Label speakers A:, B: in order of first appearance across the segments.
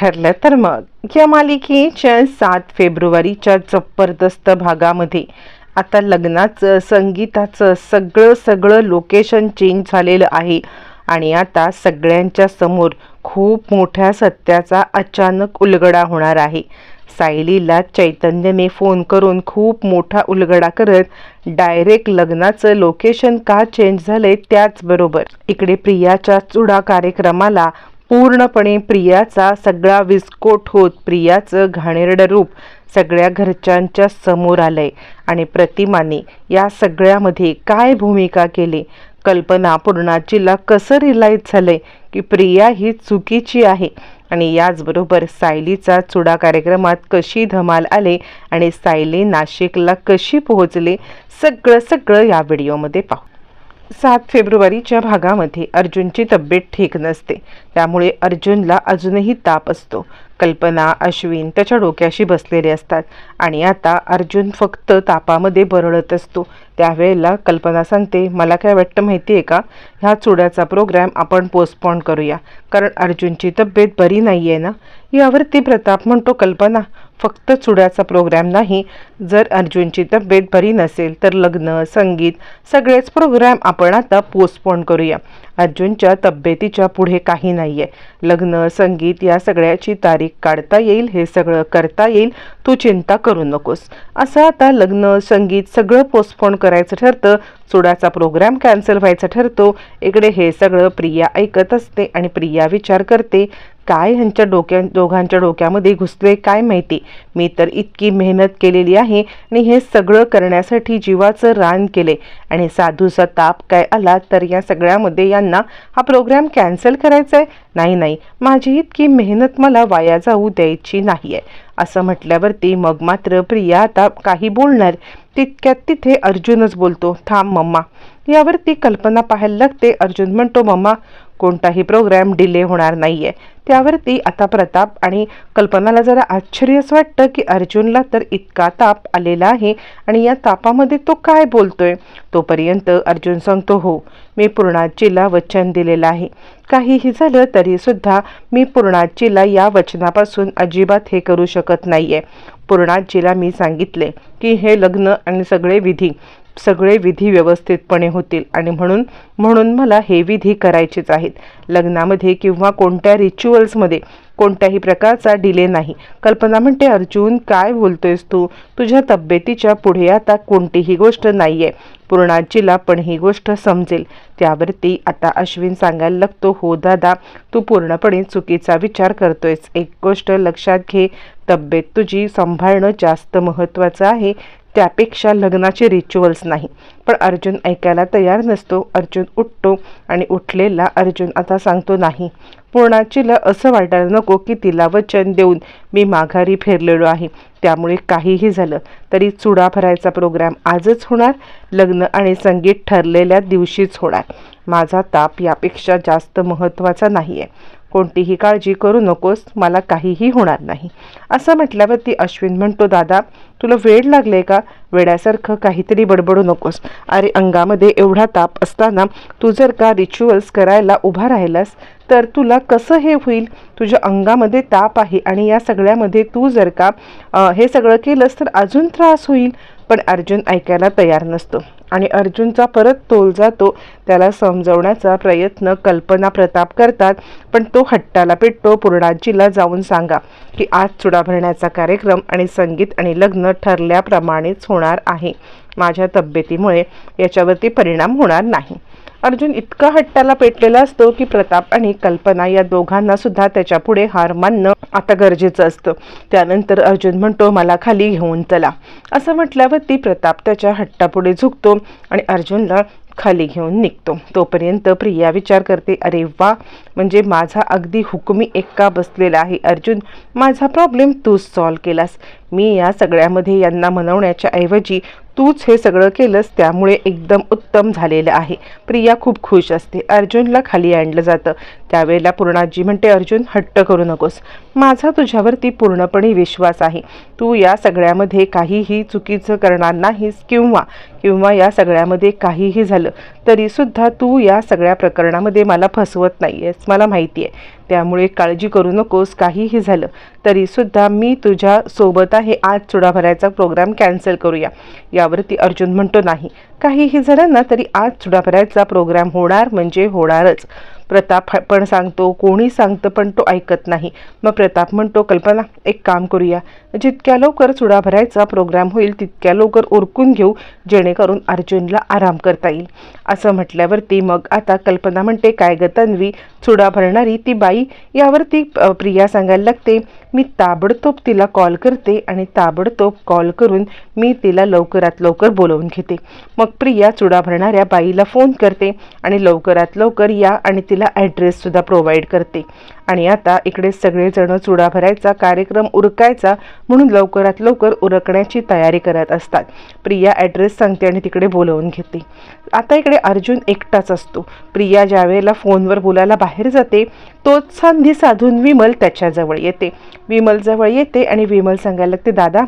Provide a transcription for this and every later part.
A: ठरलं तर मग. या मालिकेच्या सात फेब्रुवारीच्या जबरदस्त भागामध्ये आता लग्नाचं संगीताचं सगळं सगळं लोकेशन चेंज झालेलं आहे. आणि आता सगळ्यांच्या समोर खूप मोठ्या सत्याचा अचानक उलगडा होणार आहे. सायलीला चैतन्यने फोन करून खूप मोठा उलगडा करत डायरेक्ट लग्नाचं लोकेशन का चेंज झालंय त्याचबरोबर. इकडे प्रियाच्या चुडा कार्यक्रमाला पूर्णपणे प्रियाचा सगळा विस्फोट होत प्रियाचं घाणेरडं रूप सगळ्या घरच्यांच्या समोर आलंय. आणि प्रतिमाने या सगळ्यामध्ये काय भूमिका केली? कल्पना पूर्णाचीला कसं रिलाईज झालंय की प्रिया ही चुकीची आहे? आणि याचबरोबर सायलीचा चुडा कार्यक्रमात कशी धमाल आले आणि सायली नाशिकला कशी पोहोचले? सगळं सगळं या व्हिडिओमध्ये पाहू. सात फेब्रुवारीच्या भागामध्ये अर्जुनची तब्येत ठीक नसते. त्यामुळे अर्जुनला अजूनही ताप असतो. कल्पना अश्विन त्याच्या डोक्याशी बसलेले असतात आणि आता अर्जुन फक्त तापामध्ये बरळत असतो. त्यावेळेला कल्पना सांगते मला काय वाटतं माहिती आहे का? ह्या चुड्याचा प्रोग्रॅम आपण पोस्टपोन करूया. कारण अर्जुनची तब्येत बरी नाही आहे ना? यावरती प्रताप म्हणतो कल्पना फक्त चुड्याचा प्रोग्रॅम नाही जर अर्जुनची तब्येत बरी नसेल तर लग्न संगीत सगळेच प्रोग्रॅम आपण आता पोस्टपोन करूया. अर्जुनच्या तब्येतीच्या पुढे काही नाही आहे लग्न संगीत या सगळ्याची तारीख काढता येईल हे सगळं करता येईल. तू चिंता करू नकोस. असं आता लग्न संगीत सगळं पोस्टपोन करायचं ठरतं. चुडाचा प्रोग्राम कॅन्सल व्हायचा ठरतो. इकडे हे सगळं प्रिया ऐकत असते आणि प्रिया विचार करते काय ह्यांच्या डोक्या दोघांच्या डोक्यामध्ये घुसले काय माहिती? मी तर इतकी मेहनत केलेली आहे आणि हे सगळं करण्यासाठी जीवाचं रान केले आणि साधूचा ताप काय आला तर या सगळ्यामध्ये यांना हा प्रोग्राम कॅन्सल करायचा आहे नाही नाही. माझी इतकी मेहनत मला वाया जाऊ द्यायची नाही आहे असं म्हटल्यावरती मग मात्र प्रिया आता काही बोलणार. तितक्यात तिथे अर्जुनच बोलतो थांब मम्मा. यावरती कल्पना पाहायला लागते. अर्जुन म्हणतो मम्मा कोणताही प्रोग्राम डिले होणार नाही आहे त्यावरती आता प्रताप आणि कल्पनाला जरा आश्चर्यच वाटतं की अर्जुनला तर इतका ताप आलेला आहे आणि या तापामध्ये तो काय बोलतोय? तोपर्यंत अर्जुन सांगतो हो मी पूर्णाजीला वचन दिलेलं आहे. काहीही झालं तरीसुद्धा मी पूर्णाजीला या वचनापासून अजिबात हे करू शकत नाही आहे पूर्णाजीला मी सांगितले की हे लग्न आणि सगळे विधी सगळे विधी व्यवस्थितपणे होतील. आणि म्हणून म्हणून मला हे विधी करायचेच आहेत. लग्नामध्ये किंवा कोणत्या रिच्युअल्समध्ये कोणत्याही प्रकारचा डिले नाही. कल्पना म्हणते अर्जुन काय बोलतोयस तू? तुझ्या तब्येतीच्या पुढे आता कोणतीही गोष्ट नाही आहे पूर्णाजीला पण ही गोष्ट समजेल. त्यावरती आता अश्विन सांगायला लागतो हो दादा तू पूर्णपणे चुकीचा विचार करतोयस. एक गोष्ट लक्षात घे. तब्येत तुझी सांभाळणं जास्त महत्त्वाचं आहे. त्यापेक्षा लग्नाचे रिच्युअल्स नाही. पण अर्जुन ऐकायला तयार नसतो. अर्जुन उठतो आणि उठलेला अर्जुन आता सांगतो नाही. पूर्णाचीला असं वाटायला नको की तिला वचन देऊन मी माघारी फिरलेलो आहे. त्यामुळे काहीही झालं तरी चुडा भरायचा प्रोग्राम आजच होणार. लग्न आणि संगीत ठरलेल्या दिवशीच होणार. माझा ताप यापेक्षा जास्त महत्त्वाचा नाही आहे कोणतीही काळजी करू नकोस मला काहीही होणार नाही. असं म्हटल्यावरती अश्विन म्हणतो दादा तुला वेळ लागले का? वेड्यासारखं काहीतरी बडबडू नकोस. अरे अंगामध्ये एवढा ताप असताना तू जर का रिच्युअल्स करायला उभा राहिलास तर तुला कसं हे होईल? तुझ्या अंगामध्ये ताप आहे आणि या सगळ्यामध्ये तू जर का हे सगळं केलंस तर अजून त्रास होईल. पण अर्जुन ऐकायला तयार नसतो. आणि अर्जुनचा परत तोल जातो त्याला समजवण्याचा प्रयत्न कल्पना प्रताप करतात पण तो हट्टाला पेटतो. पूर्णाजीला जाऊन सांगा की आज चुडा भरण्याचा कार्यक्रम आणि संगीत आणि लग्न ठरल्याप्रमाणेच होणार आहे. माझ्या तब्येतीमुळे याच्यावरती परिणाम होणार नाही. अर्जुन इतका हट्टाला पेटलेला असतो की प्रताप आणि कल्पना या दोघांना सुद्धा त्याच्या पुढे हार मानणं आता गरजेचं असतं. त्यानंतर अर्जुन म्हणतो मला खाली घेऊन चला. असं म्हटल्यावर ती प्रताप त्याच्या हट्टापुढे झुकतो आणि अर्जुनला खाली घेऊन निघतो. तोपर्यंत प्रिया विचार करते अरे वा म्हणजे माझा अगदी हुकमी एक्का बसलेला आहे अर्जुन. माझा प्रॉब्लेम तूच सॉल्व केलास. मी या सगळ्यामध्ये यांना मनवण्याच्या ऐवजी तूच हे सगळं केलंस त्यामुळे एकदम उत्तम झालेलं आहे. प्रिया खूप खुश असते. अर्जुनला खाली आणलं जातं. त्यावेळेला पूर्णाजी म्हणते अर्जुन हट्ट करू नकोस. माझा तुझ्यावरती पूर्णपणे विश्वास आहे. तू या सगळ्यामध्ये काहीही चुकीचं करणार नाहीस किंवा किंवा या सगळ्यामध्ये काहीही झालं तरीसुद्धा तू या सगळ्या प्रकरणामध्ये मला फसवत नाही आहेस मला माहिती आहे. त्यामुळे काळजी करू नकोस. काहीही झालं तरीसुद्धा मी तुझ्या सोबत आहे आज चुडा भरायचा प्रोग्राम कॅन्सल करूया. यावरती अर्जुन म्हणतो नाही. काहीही झालं ना तरी आज चुडा भरायचा प्रोग्राम होणार म्हणजे होणारच. प्रताप पण सांगतो कोणी सांगतं पण तो ऐकत नाही. मग प्रताप म्हणतो कल्पना एक काम करूया. जितक्या लवकर चुडा भरायचा प्रोग्राम होईल तितक्या लवकर उरकून घेऊ जेणेकरून अर्जुनला आराम करता येईल. असं म्हटल्यावरती मग आता कल्पना म्हणते काय ग तन्वी चुडा भरणारी ती बाई? यावरती प्रिया सांगायला लागते मी ताबडतोब तिला कॉल करते आणि ताबडतोब कॉल करून मी तिला लवकरात लवकर बोलवून घेते. मग प्रिया चुडा भरणाऱ्या बाईला फोन करते आणि लवकरात लवकर या आणि तिला ॲड्रेससुद्धा प्रोव्हाइड करते. आणि आता इकडे सगळेजण चुडा भरायचा कार्यक्रम उरकायचा म्हणून लवकरात लवकर उरकण्याची तयारी करत असतात. प्रिया ॲड्रेस सांगते आणि तिकडे बोलवून घेते. आता इकडे अर्जुन एकटाच असतो. प्रिया ज्यावेळेला फोनवर बोलायला बाहेर जाते तोच संधी साधून विमल त्याच्याजवळ येते. विमलजवळ येते आणि विमल सांगायला लागते दादा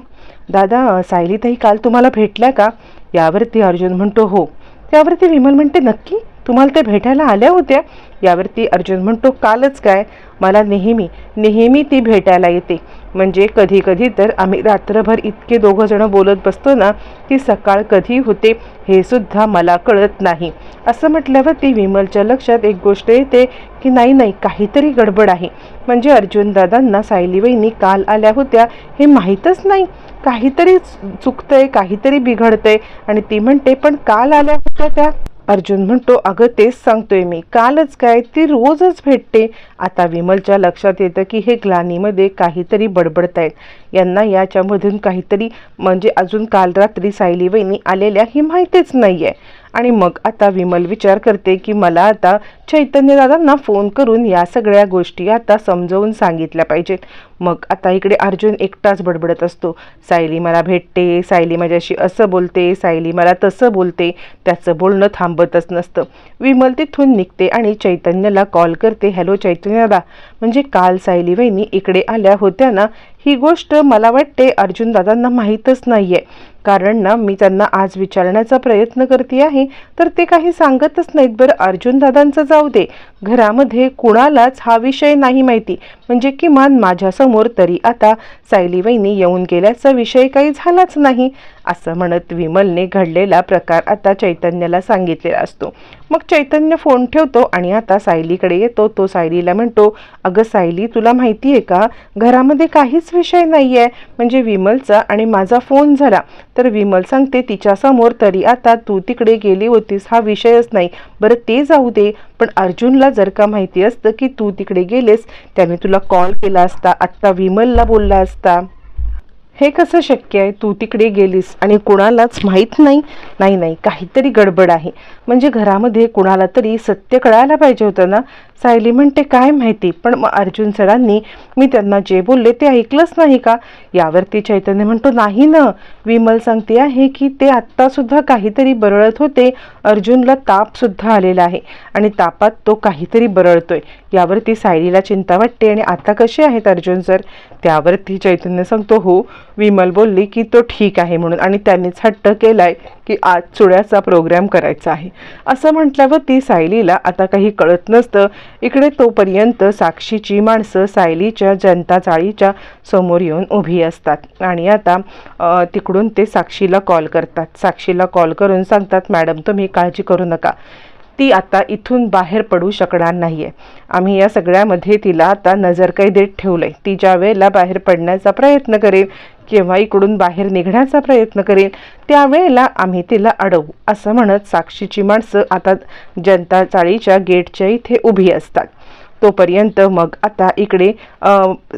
A: दादा सायलीताई काल तुम्हाला भेटल्या का? यावरती अर्जुन म्हणतो हो. त्यावरती विमल म्हणते नक्की? तुम्हाला ते भेटायला आल्या होत्या? यावरती अर्जुन म्हणतो कालच काय? मला नेहमी नेहमी ती भेटायला येते. म्हणजे कधी कधी तर आम्ही रात्रभर इतके दोघं जण बोलत बसतो ना की सकाळ कधी होते हे सुद्धा मला कळत नाही. असं म्हटल्यावर ती विमलच्या लक्षात एक गोष्ट येते की नाही नाही काहीतरी गडबड आहे. म्हणजे अर्जुन दादांना सायली वहिनी काल आल्या होत्या हे माहीतच नाही. काहीतरी चुकतंय काहीतरी बिघडतंय. आणि ती म्हणते पण काल आल्या होत्या त्या? अर्जुन म्हणतो अगं तेच सांगतोय मी. कालच काय ती रोजच भेटते. आता विमलच्या लक्षात येतं की हे ग्लानीमध्ये काहीतरी बडबडतायत. यांना याच्यामधून काहीतरी म्हणजे अजून काल रात्री सायली वहिनी आलेल्या ही माहितीच नाही आहे आणि मग आता विमल विचार करते की मला आता चैतन्यदादांना फोन करून या सगळ्या गोष्टी आता समजावून सांगितल्या पाहिजेत. मग आता इकडे अर्जुन एकटाच बडबडत असतो. सायली मला भेटते सायली माझ्याशी असं बोलते सायली मला तसं बोलते त्याचं बोलणं थांबतच नसतं. विमल तिथून निघते आणि चैतन्यला कॉल करते हॅलो चैतन्यदा म्हणजे काल सायली वहिनी इकडे आल्या होत्या ना ही गोष्ट मला वाटते अर्जुन दादांना माहीतच नाही आहे कारण ना मी त्यांना आज विचारण्याचा प्रयत्न करते आहे तर ते काही सांगतच नाहीत बरं. अर्जुन दादांचं जाऊ दे. घरामध्ये कुणालाच हा विषय नाही माहिती. म्हणजे किमान माझ्यासमोर तरी आता सायली वहिनी येऊन गेल्याचा विषय काही झालाच नाही. असं म्हणत विमलने घडलेला प्रकार आता चैतन्याला सांगितलेला असतो. मग चैतन्य फोन ठेवतो आणि आता सायलीकडे येतो. तो सायलीला म्हणतो अगं सायली तुला माहिती आहे का? घरामध्ये काहीच विषय नाही आहे म्हणजे विमलचा आणि माझा फोन झाला. तर विमल सांगते तिच्यासमोर तरी आता तू तिकडे गेली होतीस हा विषयच नाही. बरं ते जाऊ दे. पण अर्जुनला जर का माहिती असतं की तू तिकडे गेलेस त्याने तुला कॉल केला असता आत्ता विमलला बोलला असता. हे कसं शक्य आहे? तू तिकडे गेलीस आणि कुणालाच माहीत नाही? नाही नाही काहीतरी गडबड आहे. म्हणजे घरामध्ये कुणाला तरी सत्य कळायला पाहिजे होतं ना? सायली म्हणते काय माहिती पण मग अर्जुन सरांनी मी त्यांना जे बोलले ते ऐकलंच नाही का? यावरती चैतन्य म्हणतो नाही ना. विमल सांगते आहे की ते आत्तासुद्धा काहीतरी बरळत होते. अर्जुनला तापसुद्धा आलेला आहे आणि तापात तो काहीतरी बरळतोय. यावरती सायलीला चिंता वाटते आणि आता कसे आहेत अर्जुन सर? त्यावरती चैतन्य सांगतो हो विमल बोलली की तो ठीक आहे म्हणून आणि त्यांनीच हट्ट केलाय. की आज चुड्याचा प्रोग्राम करायचा आहे. असं म्हटल्यावर ती सायलीला आता काही कळत नसतं. इकडे तोपर्यंत साक्षीची माणसं सायलीच्या जनता चाळीच्या समोर येऊन उभी असतात. आणि आता तिकडून ते साक्षीला कॉल करतात. साक्षीला कॉल करून सांगतात मॅडम तुम्ही काळजी करू नका. ती आता इथून बाहेर पडू शकणार नाही आहे आम्ही या सगळ्यामध्ये तिला आता नजरकैदेत ठेवलं आहे ती ज्या वेळेला बाहेर पडण्याचा प्रयत्न करेल जेव्हा इकडून बाहेर निघण्याचा प्रयत्न करेल त्यावेळेला आम्ही तिला अडवू असं म्हणत साक्षीची माणसं आता जनता चाळीच्या गेटच्या इथे उभी असतात. तोपर्यंत मग आता इकडे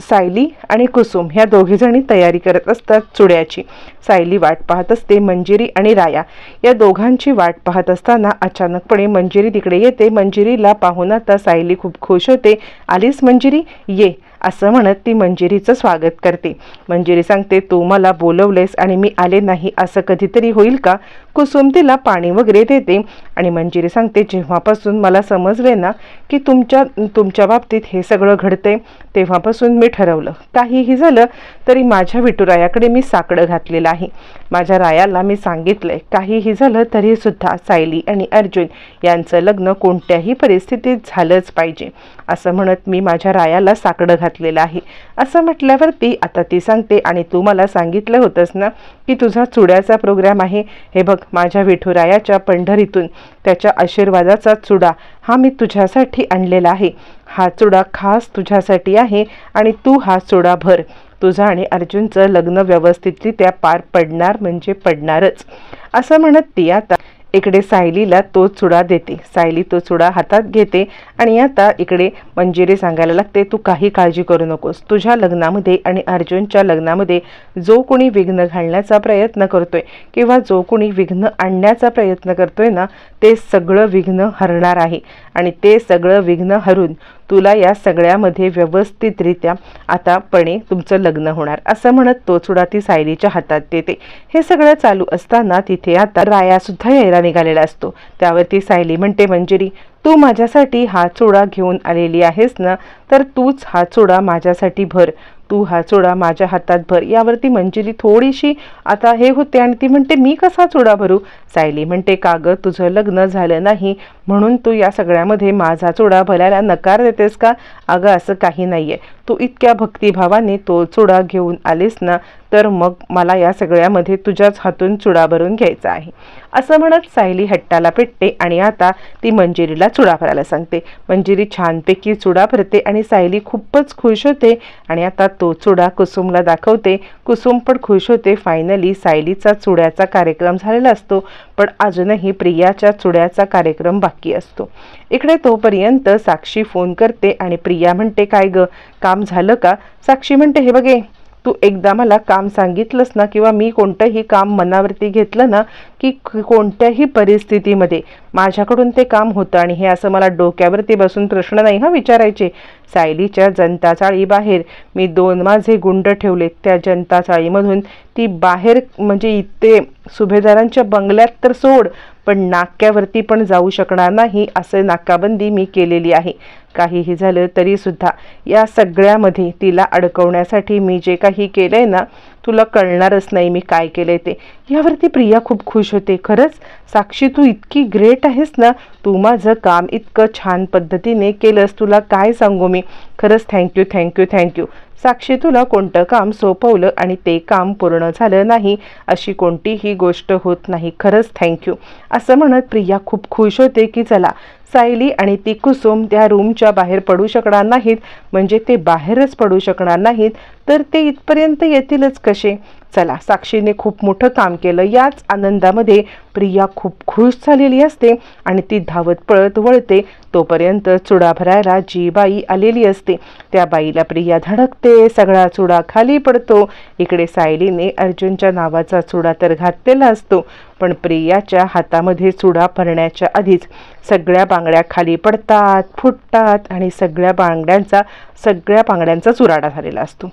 A: सायली आणि कुसुम ह्या दोघीजणी तयारी करत असतात चुड्याची. सायली वाट पाहत असते मंजिरी आणि राया. या दोघांची वाट पाहत असताना अचानकपणे मंजिरी तिकडे येते. मंजिरीला पाहून आता सायली खूप खुश होते. आलीस मंजिरी? ये. असं म्हणत ती मंजिरीचं स्वागत करते. मंजिरी सांगते तू मला बोलवलेस आणि मी आले नाही असं कधीतरी होईल का? कुसुम तिला पाणी वगैरे देते. आणि मंजिरी सांगते जेव्हापासून मला समजले ना की तुमच्या तुमच्या बाबतीत हे सगळं घडतंय तेव्हापासून मी ठरवलं. काहीही झालं तरी माझ्या विटुरायाकडे मी साकडं घातलेलं आहे. माझ्या रायाला मी सांगितलंय काहीही झालं तरी सुद्धा सायली आणि अर्जुन यांचं लग्न कोणत्याही परिस्थितीत झालंच पाहिजे. असं म्हणत मी माझ्या रायाला साकडं घातलेलं आहे. असं म्हटल्यावरती आता ती सांगते आणि तू मला सांगितलं होतंस ना की तुझा चुड्याचा प्रोग्राम आहे. हे बघ माझ्या विठुरायाच्या पंढरीतून त्याच्या आशीर्वादाचा चुडा हा मी तुझ्यासाठी आणलेला आहे. हा चुडा खास तुझ्यासाठी आहे आणि तू हा चुडा भर. तुझं आणि अर्जुनचं लग्न व्यवस्थितरित्या पार पडणार म्हणजे पडणारच. असं म्हणत ती आता इकडे सायलीला तो चुडा देते. सायली तो चुडा हातात घेते आणि आता इकडे मंजिरी सांगायला लागते तू काही काळजी करू नकोस. तुझ्या लग्नामध्ये आणि अर्जुनच्या लग्नामध्ये जो कोणी विघ्न घालण्याचा प्रयत्न करतोय किंवा जो कोणी विघ्न आणण्याचा प्रयत्न करतोय ना ते सगळं विघ्न हरणार आहे. आणि ते सगळं विघ्न हरून तुला या सगळ्यामध्ये व्यवस्थितरित्या आतापणे तुमचं लग्न होणार. असं म्हणत तो चुडा ती सायलीच्या हातात देते. हे सगळं चालू असताना तिथे आता रायासुद्धा यायला निघालेला असतो. त्यावरती सायली म्हणते मंजिरी तू माझ्यासाठी हा चुडा घेऊन आलेली आहेस ना? तर तूच हा चुडा माझ्यासाठी भर. तू हा चुडा माझ्या हातात भर. यावरती मंजिरी थोडीशी आता हे होते आणि ती म्हणते मी कसा चुडा भरू? सायली म्हणते कागद तुझं लग्न झालं नाही म्हणून तू या सगळ्यामध्ये माझा चुडा भरायला नकार देतेस का? अगं असं काही नाही आहे तू इतक्या भक्तिभावाने तो चुडा घेऊन आलीस ना तर मग मला या सगळ्यामध्ये तुझ्याच हातून चुडा भरून घ्यायचा आहे. असं म्हणत सायली हट्टाला पेटते आणि आता ती मंजिरीला चुडा भरायला सांगते. मंजिरी छानपैकी चुडा भरते आणि सायली खूपच खुश होते आणि आता तो चुडा कुसुमला दाखवते. कुसुम पण खुश होते. फायनली सायलीचा चुड्याचा कार्यक्रम झालेला असतो. पण अजूनही प्रियाच्या चुड्याचा कार्यक्रम बाकी असतो. इकडे तोपर्यंत साक्षी फोन करते आणि प्रिया म्हणते काय ग काम झालं का? साक्षी म्हणते हे बघे तू एकदा मला काम सांगितलंस ना किंवा मी कोणतंही काम मनावरती घेतलं ना की कोणत्याही परिस्थितीमध्ये माझ्याकडून ते काम होतं आणि हे असं मला डोक्यावरती बसून प्रश्न नाही हा विचारायचे. सायलीच्या जनता चाळीबाहेर मी दोन माझे गुंड ठेवले. त्या जनता चाळीमधून ती बाहेर म्हणजे इथे सुभेदारांच्या बंगल्यात तर सोड. पण नाक्यावरती पण जाऊ शकणार नाही असं नाकाबंदी मी केलेली आहे. काहीही झालं तरी सुद्धा या सगळ्यामध्ये तिला अडकवण्यासाठी मी जे काही केलंय ना तुला कळणारच नाही मी काय केलंय ते. यावरती प्रिया खूप खुश होते. खरंच? साक्षी तू इतकी ग्रेट आहेस ना. तू माझं काम इतकं छान पद्धतीने केलंस. तुला काय सांगू मी? खरंच थँक्यू थँक्यू थँक्यू साक्षी तुला कोणतं काम सोपवलं आणि ते काम पूर्ण झालं नाही अशी कोणतीही गोष्ट होत नाही. खरंच थँक्यू असं म्हणत प्रिया खूप खुश होते की चला सायली आणि ती कुसुम त्या रूमच्या बाहेर पडू शकणार नाहीत. म्हणजे ते बाहेरच पडू शकणार नाहीत. तर ते इथपर्यंत येतीलच कसे? चला साक्षीने खूप मोठं काम केलं. याच आनंदामध्ये प्रिया खूप खुश झालेली असते आणि ती धावत पळत वळते. तोपर्यंत चुडा भरायला जी बाई आलेली असते. त्या बाईला प्रिया धडकते सगळा चुडा खाली पडतो. इकडे सायलीने अर्जुनच्या नावाचा चुडा तर घातलेला असतो पण प्रियाच्या हातामध्ये चुडा भरण्याच्या आधीच सगळ्या बांगड्या खाली पडतात फुटतात आणि सगळ्या बांगड्यांचा सगळ्या बांगड्यांचा चुराडा झालेला असतो.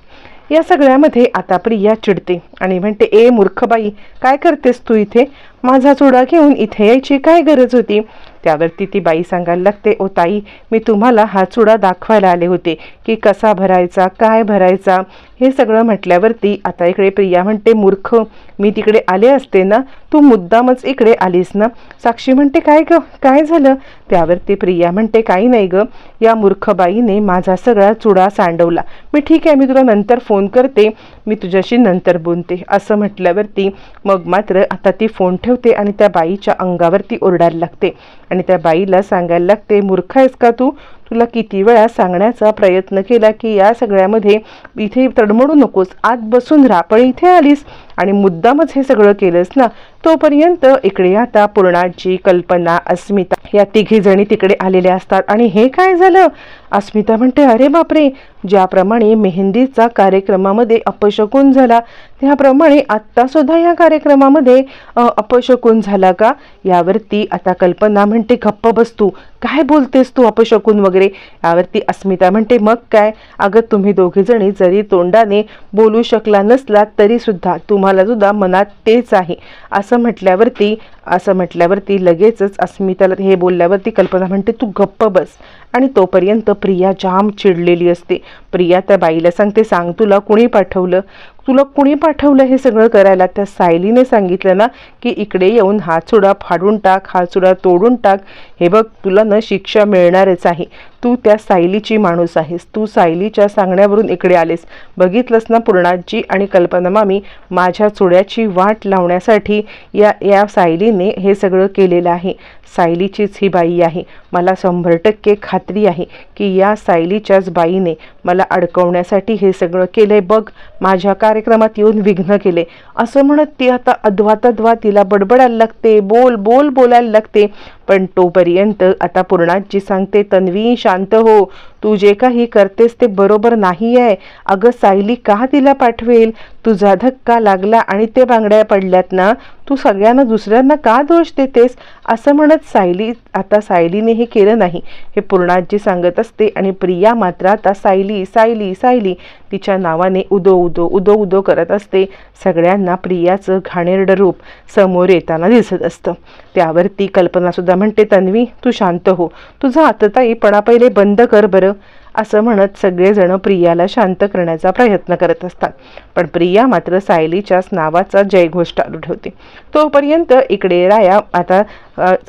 A: या सगळ्यामध्ये आता प्रिया चिडते आणि म्हणते ए मूर्खबाई काय करतेस तू इथे? माझा चुडा घेऊन इथे यायची काय गरज होती? त्यावरती ती बाई सांगायला लागते ओ ताई मी तुम्हाला हा चुडा दाखवायला आले होते की कसा भरायचा काय भरायचा? हे सगळं म्हटल्यावरती आता इकडे प्रिया म्हणते मूर्ख मी तिकडे आले असते ना तू मुद्दामच इकडे आलीस ना. साक्षी म्हणते काय ग काय झालं? त्यावरती प्रिया म्हणते काही नाही ग या मूर्ख बाईने माझा सगळा चुडा सांडवला. मी ठीक आहे मी तुला नंतर फोन करते मी तुझ्याशी नंतर बोलते. असं म्हटल्यावरती मग मात्र आता ती फोन ठेवते आणि त्या बाईच्या अंगावरती ओरडायला लागते. आणि त्या बाईला सांगायला लागते मूर्ख आहेस का तू? तुला किती वेळा सांगण्याचा प्रयत्न केला की या सगळ्यामध्ये इथे तडमडू नकोस. आत बसून राहा. पण इथे आलीस आणि मुद्दामच हे सगळं केलंस ना तोपर्यंत इकडे आता पूर्णाची कल्पना अस्मिता या तिघी जणी तिकडे आलेल्या असतात. आणि हे काय झालं? अस्मिता म्हणते अरे बापरे! ज्याप्रमाणे मेहंदीचा कार्यक्रमामध्ये अपशकून झाला त्याप्रमाणे आत्तासुद्धा या कार्यक्रमामध्ये अपशकून झाला का? यावरती आता कल्पना म्हणते गप्प बसतू काय बोलतेस तू अपशकून वगैरे? यावरती अस्मिता म्हणते मग काय? अगं तुम्ही दोघीजणी जरी तोंडाने बोलू शकला नसला तरी सुद्धा तुम्हाला सुद्धा मनात तेच आहे. असं म्हटल्यावरती असं म्हटल्यावरती लगेचच अस्मिताला हे बोलल्यावरती कल्पना म्हणते तू गप्प बस. आणि तोपर्यंत प्रिया जाम चिडलेली असते. प्रिया त्या बाईला सांगते सांग तुला कुणी पाठवलं? तुला कुणी पाठवलं हे सगळं करायला? त्या सायलीने सांगितलं ना की इकडे येऊन हातसुडा फाडून टाक हातसुडा तोडून टाक. हे बघ तुला न शिक्षा मिळणारच आहे. तू त्या सायलीची माणूस आहेस. तू सायलीच्या सांगण्यावरून इकडे आलेस. बघितलंस ना पूर्णाजी आणि कल्पना मामी माझ्या चुड्याची वाट लावण्यासाठी या या सायलीने हे सगळं केलेलं आहे. सायलीचीच ही बाई आहे. मला शंभर टक्के खात्री आहे की या सायलीच्याच बाईने मला अडकवण्यासाठी हे सगळं केलंय. बघ माझ्या कार्यक्रमात येऊन विघ्न केले असं म्हणत ती आता अद्वातद्वा तिला बडबडायला लागते. बोल बोल बोलायला लागते. पण तोपर्यंत आता पूर्णाजी सांगते तन्वी शांत हो. तू जे काही करतेस ते बरोबर नाही आहे अगं सायली का तिला पाठवेल? तुझा धक्का लागला आणि ते बांगड्या पडल्यात ना तू सगळ्यांना दुसऱ्यांना का दोष देतेस? असं म्हणत सायली आता सायलीने हे केलं नाही. हे पूर्णाजी सांगत असते आणि प्रिया मात्र आता सायली सायली सायली तिच्या नावाने उदो उदो उदो उदो करत असते. सगळ्यांना प्रियाचं घाणेरडं रूप समोर येताना दिसत असतं. त्यावरती कल्पनासुद्धा म्हणते तन्वी तू शांत हो. तुझा आतताईपणा पहिले बंद कर बरं. असं म्हणत सगळेजण प्रियाला शांत करण्याचा प्रयत्न करत असतात. पण प्रिया मात्र सायलीच्याच नावाचा जयघोष चालू ठेवते. तोपर्यंत इकडे राया आता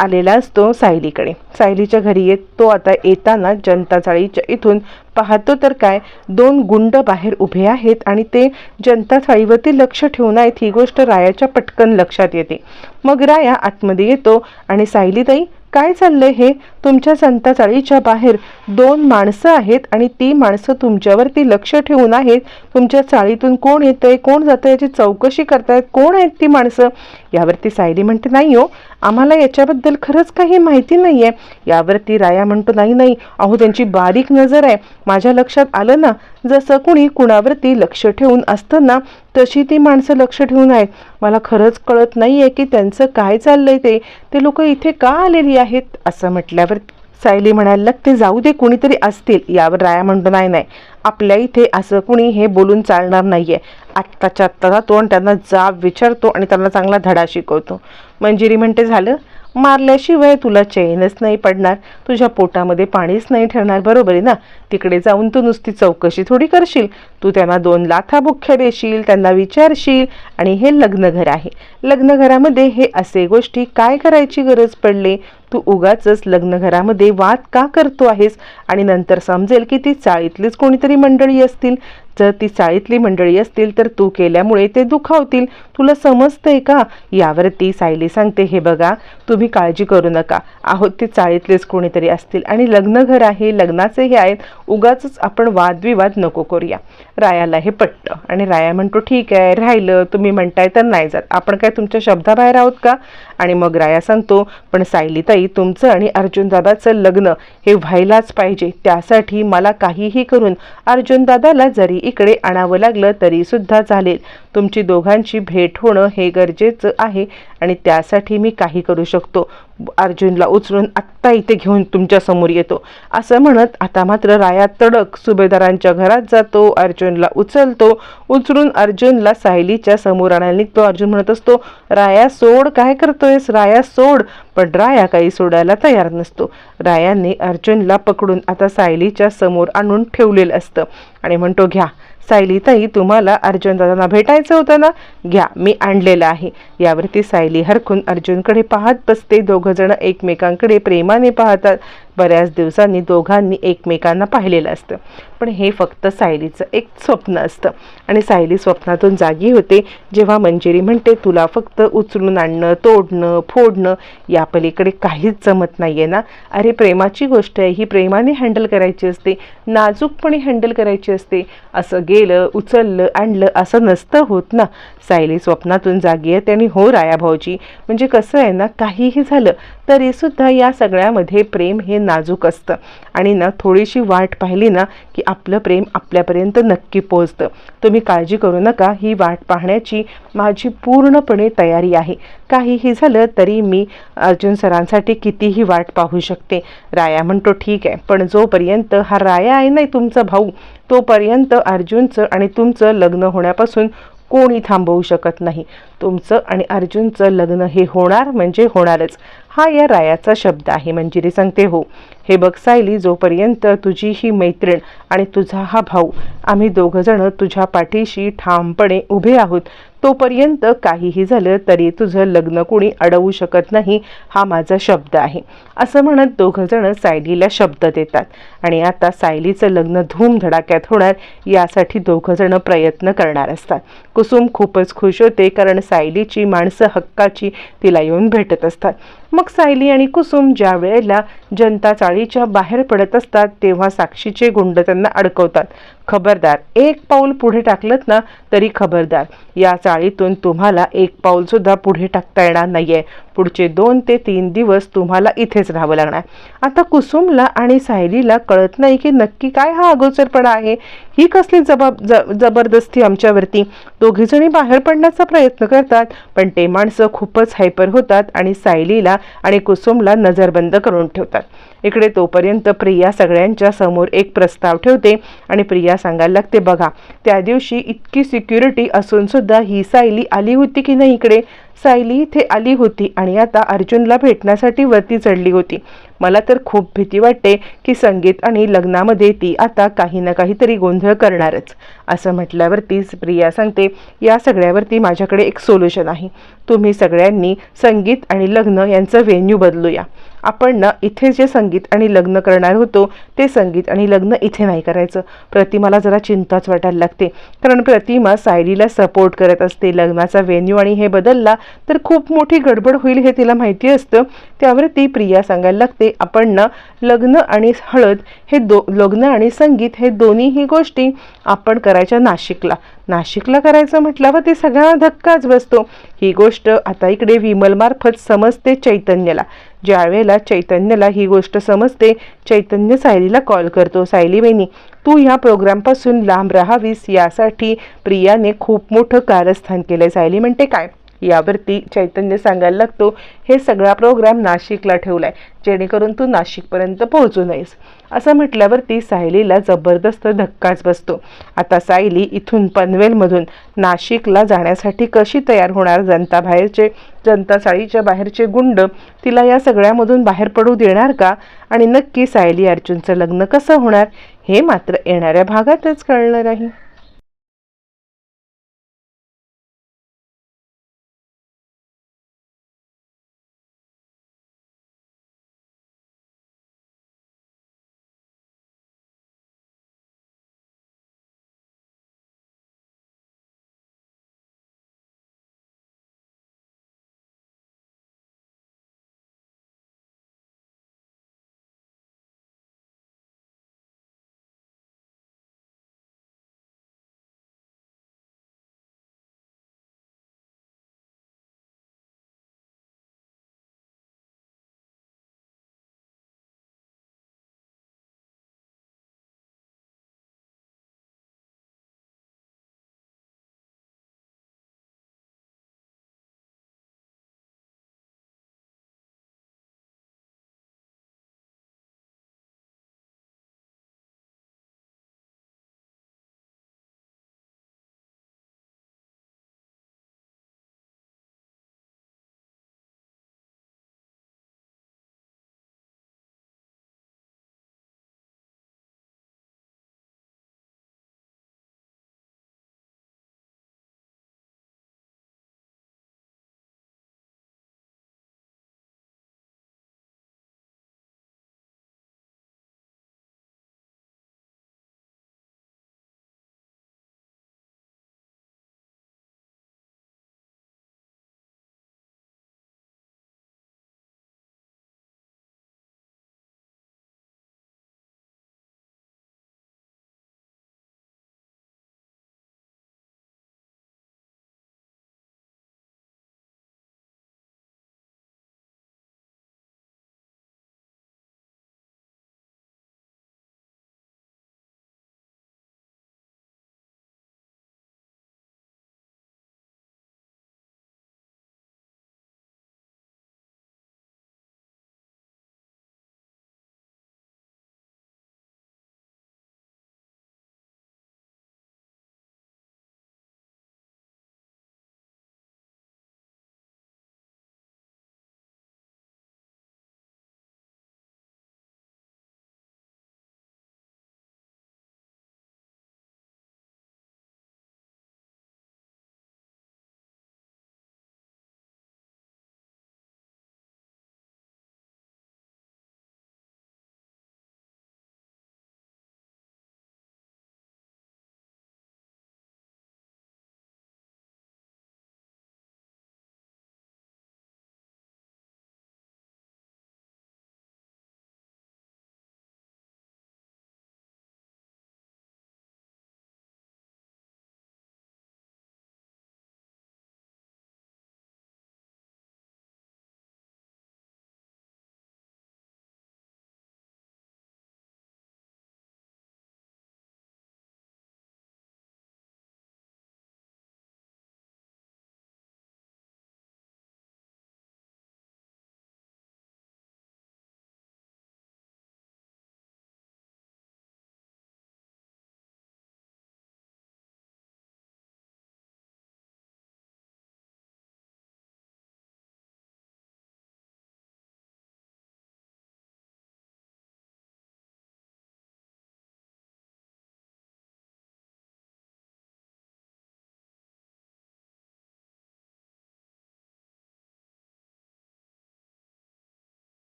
A: आलेला असतो सायलीकडे. सायलीच्या घरी येत तो आता येताना जनता चाळीच्या इथून पाहतो तर काय दोन गुंड बाहेर उभे आहेत आणि ते जनता चाळीवरती लक्ष ठेवून आहेत ही गोष्ट रायाच्या पटकन लक्षात येते. मग राया आतमध्ये येतो आणि सायलीताई काय चाललंय हे? तुमच्या संता चाळीच्या बाहेर दोन माणसं आहेत आणि ती माणसं तुमच्यावरती लक्ष ठेवून आहेत. तुमच्या चाळीतून कोण येतंय कोण जातं याची चौकशी करतायत कोण आहेत ती माणसं? यावरती सायली म्हणते नाही हो आम्हाला याच्याबद्दल खरंच काही माहिती नाही आहे यावरती राया म्हणतो नाही नाही अहो त्यांची बारीक नजर आहे. माझ्या लक्षात आलं ना जसं कुणी कुणावरती लक्ष ठेवून असतं ना तशी ती माणसं लक्ष ठेवून आहेत. मला खरंच कळत नाही आहे की त्यांचं काय चाललंय ते. ते लोक इथे का आलेली आहेत? असं म्हटल्यावर सायली म्हणायला लागते जाऊ दे कुणीतरी असतील. यावर राया म्हणतो नाही नाही आपल्या इथे असं कुणी हे बोलून चालणार नाही आहे आत्ताच्या आत्ताचा तोंड आणि त्यांना जाब विचारतो आणि त्यांना चांगला धडा शिकवतो. मंजिरी म्हणते झालं? मारल्याशिवाय तुला चैनच नाही पडणार. तुझ्या पोटामध्ये पाणीच नाही ठरणार बरोबर आहे ना? तिकडे जाऊन तू नुसती चौकशी थोडी करशील. तू त्यांना दोन लाथा बुख्या देशील त्यांना विचारशील आणि हे लग्नघर आहे. लग्नघरामध्ये हे असे गोष्टी काय करायची गरज पडली? तू उगाच लग्नघरामध्ये वाद का करतो आहेस? आणि नंतर समजेल की ती चाळीतलीच कोणीतरी मंडळी असतील. जर ती चाळीतली मंडळी असतील तर तू केल्यामुळे ते दुखावतील. तुला समजतंय का? यावरती सायली सांगते हे बघा तुम्ही काळजी करू नका. आहोत ते चाळीतलेच कोणीतरी असतील आणि लग्नघर आहे लग्नाचे हे आहेत. उगाच आपण वादविवाद नको करूया. रायाला हे पटतं आणि राया म्हणतो ठीक आहे राहिलं. तुम्ही म्हणताय तर नाही जात. आपण काय तुमच्या शब्दाबाहेर आहोत का? आणि मग राया सांगतो पण सायलीताई तुमचं आणि अर्जुनदादाचं लग्न हे व्हायलाच पाहिजे. त्यासाठी मला काहीही करून अर्जुनदादाला जरी इकडे आणावं लागलं तरीसुद्धा चालेल. तुमची दोघांची भेट होणं हे गरजेचं आहे आणि त्यासाठी मी काही करू शकतो. अर्जुनला उचलून आत्ता इथे घेऊन तुमच्यासमोर येतो. असं म्हणत आता मात्र राया तडक सुभेदारांच्या घरात जातो अर्जुनला उचलतो. उचलून अर्जुनला सायलीच्या समोर आणायला निघतो. अर्जुन म्हणत असतो राया सोड काय करतोयस राया सोड पण राया काही सोडायला तयार नसतो. रायाने अर्जुनला पकडून आता सायलीच्या समोर आणून ठेवलेलं असतं. आणि म्हणतो घ्या सायलीताई तुम्हाला अर्जुन दादांना भेटायचं होतं ना? घ्या मी आणलेलं आहे. यावरती सायली हरखून अर्जुनकडे पाहत बसते. दोघंजणं एकमेकांकडे प्रेमाने पाहतात. बऱ्याच दिवसांनी दोघांनी एकमेकांना पाहिलेलं असतं. पण हे फक्त सायलीचं एक स्वप्न असतं. आणि सायली स्वप्नातून जागी होते जेव्हा मंजिरी म्हणते तुला फक्त उचलून आणणं तोडणं फोडणं या पलीकडे काहीच जमत नाही आहे ना? अरे प्रेमाची गोष्ट आहे ही प्रेमाने हँडल करायची असते नाजूकपणे हँडल करायची असते. असं गेलं उचललं आणलं असं नसतं होत ना? सायली स्वप्नातून जागी येते आणि हो राया भाऊजी म्हणजे कसं आहे ना काहीही झालं तरीसुद्धा या सगळ्यामध्ये प्रेम हे नाजूक असतं. आणि ना थोडीशी वाट पाहिली ना की आपलं प्रेम आपल्यापर्यंत नक्की पोहोचतं. तुम्ही काळजी करू नका ही वाट पाहण्याची माझी पूर्णपणे तयारी आहे. काहीही झालं तरी मी अर्जुन सरांसाठी कितीही वाट पाहू शकते. राया म्हणतो ठीक आहे पण जोपर्यंत हा राया आहे नाही तुमचा भाऊ तोपर्यंत अर्जुनचं आणि तुमचं लग्न होण्यापासून कोणी थांबवू शकत नाही. तुमचं आणि अर्जुनचं लग्न हे होणार म्हणजे होणारच. हा या रायाचा शब्द आहे मंजिरी सांगते हो. हे बघ सायली जोपर्यंत तुझी ही मैत्रीण आणि तुझा हा भाऊ आम्ही दोघंजणं तुझ्या पाठीशी ठामपणे उभे आहोत तोपर्यंत काहीही झालं तरी तुझं लग्न कोणी अडवू शकत नाही हा माझा शब्द आहे. असं म्हणत दोघंजणं सायलीला शब्द देतात. आणि आता सायलीचं लग्न धूमधडाक्यात होणार यासाठी दोघंजणं प्रयत्न करणार असतात. कुसुम खूपच खुश होते कारण सायलीची माणसं हक्काची तिला येऊन भेटत असतात. मग सायली आणि कुसुम ज्या वेळेला जनता चाळीच्या बाहेर पडत असतात तेव्हा साक्षीचे गुंड त्यांना अडकवतात. खबरदार. एक पाऊल पुढे टाकलं ना तरी खबरदार. या चाळीतून तुम्हाला एक पाऊलसुद्धा पुढे टाकता येणार नाही आहे पुढचे दोन ते तीन दिवस तुम्हाला इथेच राहावं लागणार. आता कुसुमला आणि सायलीला कळत नाही की नक्की काय हा अगोचरपणा आहे. ही कसली जबाब ज जबरदस्ती आमच्यावरती? दोघीजणी बाहेर पडण्याचा प्रयत्न करतात पण ते माणसं खूपच हायपर होतात आणि सायलीला आणि कुसुमला नजरबंद करून ठेवतात. इकडे तोपर्यंत प्रिया सगळ्यांच्या समोर एक प्रस्ताव ठेवते आणि प्रिया सांगायला लागते बघा त्या दिवशी इतकी सिक्युरिटी असून सुद्धा ही सायली आली होती की नाही इकडे? सायली इथे आली होती आणि आता अर्जुनला भेटण्यासाठी वरती चढली होती. मला तर खूप भीती वाटते की संगीत आणि लग्नामध्ये ती आता काही ना काहीतरी गोंधळ करणारच. असं म्हटल्यावरतीच प्रिया सांगते या सगळ्यावरती माझ्याकडे एक सोल्युशन आहे. तुम्ही सगळ्यांनी संगीत आणि लग्न यांचं व्हेन्यू बदलूया. आपण ना इथे जे संगीत आणि लग्न करणार होतो ते संगीत आणि लग्न इथे नाही करायचं. प्रतिमाला जरा चिंताच वाटायला लागते. कारण प्रतिमा सायलीला सपोर्ट करत असते लग्नाचा व्हेन्यू आणि हे बदलला तर खूप मोठी गडबड होईल हे तिला माहिती असतं. त्यावर ती प्रिया सांगायला लागते आपण ना लग्न आणि हळद हे दो लग्न आणि संगीत हे दोन्हीही गोष्टी आपण करायच्या नाशिकला. नाशिकला करायचं म्हटल्यावर ते सगळ्यांना धक्काच बसतो. ही गोष्ट आता इकडे विमलमार्फत समजते चैतन्यला. ज्यावेळेला चैतन्यला ही गोष्ट समजते चैतन्य सायलीला कॉल करतो. सायली बहिणी तू ह्या प्रोग्रामपासून लांब राहावीस. यासाठी प्रियाने खूप मोठं कारस्थान केलंय. सायली म्हणते काय? यावरती चैतन्य सांगायला लागतो. हे सगळा प्रोग्राम नाशिकला ठेवला आहे जेणेकरून तू नाशिकपर्यंत पोहोचू नयेस. असं म्हटल्यावरती सायलीला जबरदस्त धक्काच बसतो. आता सायली इथून पनवेलमधून नाशिकला जाण्यासाठी कशी तयार होणार? जनता बाहेरचे जनता साळीच्या बाहेरचे गुंड तिला या सगळ्यामधून बाहेर पडू देणार का? आणि नक्की सायली अर्जुनचं लग्न कसं होणार? हे मात्र येणाऱ्या भागातच कळणार नाही.